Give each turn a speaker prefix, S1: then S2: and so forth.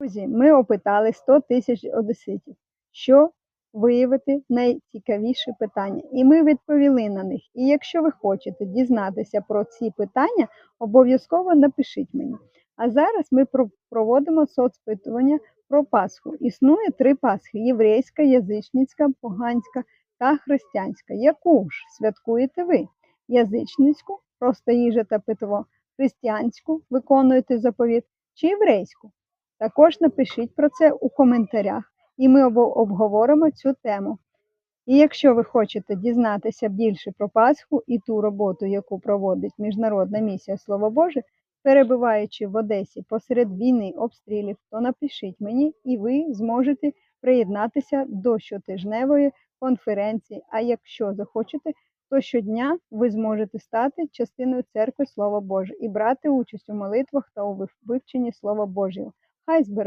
S1: Друзі, ми опитали 100 тисяч одеситів, що виявити найцікавіші питання. І ми відповіли на них. І якщо ви хочете дізнатися про ці питання, обов'язково напишіть мені. А зараз ми проводимо соцпитування про Пасху. Існує три Пасхи: єврейська, язичницька, поганська та християнська. Яку ж святкуєте ви? Язичницьку, просто їжа та питво, християнську, виконуєте заповіт, чи єврейську? Також напишіть про це у коментарях, і ми обговоримо цю тему. І якщо ви хочете дізнатися більше про Пасху і ту роботу, яку проводить Міжнародна місія Слово Боже, перебуваючи в Одесі посеред війни обстрілів, то напишіть мені, і ви зможете приєднатися до щотижневої конференції. А якщо захочете, то щодня ви зможете стати частиною церкви Слова Боже і брати участь у молитвах та у вивченні Слова Божого. Heisenberg.